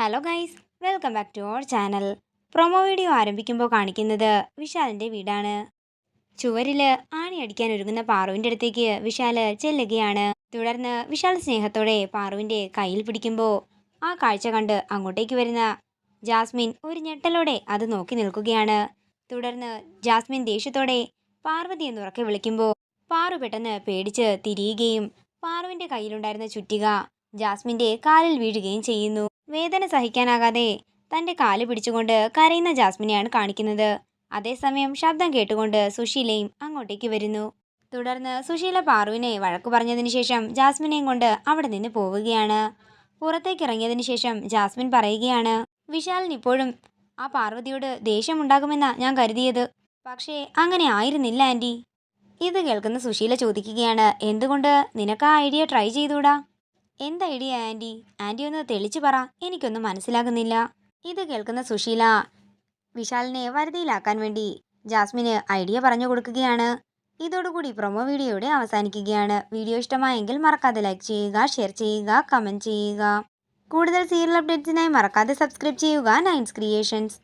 Hello guys welcome back to our channel promo video ആരംഭിക്കുമ്പോൾ കാണിക്കുന്നത് വിശാലിന്റെ വീടാണ്. ചുവരിൽ ആണി അടിക്കാൻ ഒരുങ്ങുന്ന പാറുവിന്റെ അടുത്തേക്ക് വിശാൽ ചെല്ലുകയാണ്. തുടർന്ന് വിശാൽ സ്നേഹത്തോടെ പാറുവിന്റെ കയ്യിൽ പിടിക്കുമ്പോൾ ആ കാഴ്ച കണ്ട് അങ്ങോട്ടേക്ക് വരുന്ന ജാസ്മിൻ ഒരു ഞെട്ടലോടെ അത് നോക്കി നിൽക്കുകയാണ്. തുടർന്ന് ജാസ്മിൻ ദേഷ്യത്തോടെ പാർവതി എന്നുറക്കെ വിളിക്കുമ്പോൾ പാറു പെട്ടെന്ന് പേടിച്ച് തിരിയുകയും പാറുവിന്റെ കയ്യിലുണ്ടായിരുന്ന ചുറ്റിക ജാസ്മിന്റെ കാലിൽ വീഴുകയും ചെയ്യുന്നു. വേദന സഹിക്കാനാകാതെ തന്റെ കാൽ പിടിച്ചുകൊണ്ട് കരയുന്ന ജാസ്മിനെയാണ് കാണിക്കുന്നത്. അതേസമയം ശബ്ദം കേട്ടുകൊണ്ട് സുശീലയും അങ്ങോട്ടേക്ക് വരുന്നു. തുടർന്ന് സുശീല പാറുവിനെ വഴക്കു പറഞ്ഞതിന് ശേഷം ജാസ്മിനെയും കൊണ്ട് അവിടെ നിന്ന് പോവുകയാണ്. പുറത്തേക്ക് ഇറങ്ങിയതിന് ശേഷം ജാസ്മിൻ പറയുകയാണ് വിശാലിന് ഇപ്പോഴും ആ പാർവതിയോട് ദേഷ്യമുണ്ടാകുമെന്നാ ഞാൻ കരുതിയത്. പക്ഷേ അങ്ങനെ ആയിരുന്നില്ല ആന്റി. ഇത് കേൾക്കുന്ന സുശീല ചോദിക്കുകയാണ് എന്തുകൊണ്ട്? നിനക്ക് ആ ഐഡിയ ട്രൈ ചെയ്തൂടാ. എന്ത് ഐഡിയ ആന്റി ആന്റി ഒന്ന് തെളിച്ചു പറ. എനിക്കൊന്നും മനസ്സിലാകുന്നില്ല. ഇത് കേൾക്കുന്ന സുശീല വിശാലിനെ വരുതിയിലാക്കാൻ വേണ്ടി ജാസ്മിന് ഐഡിയ പറഞ്ഞു കൊടുക്കുകയാണ്. ഇതോടുകൂടി പ്രൊമോ വീഡിയോയുടെ അവസാനിക്കുകയാണ്. വീഡിയോ ഇഷ്ടമായെങ്കിൽ മറക്കാതെ ലൈക്ക് ചെയ്യുക ഷെയർ ചെയ്യുക കമന്റ് ചെയ്യുക. കൂടുതൽ സീരിയൽ അപ്ഡേറ്റ്സിനായി മറക്കാതെ സബ്സ്ക്രൈബ് ചെയ്യുക നൈൻസ് ക്രിയേഷൻസ്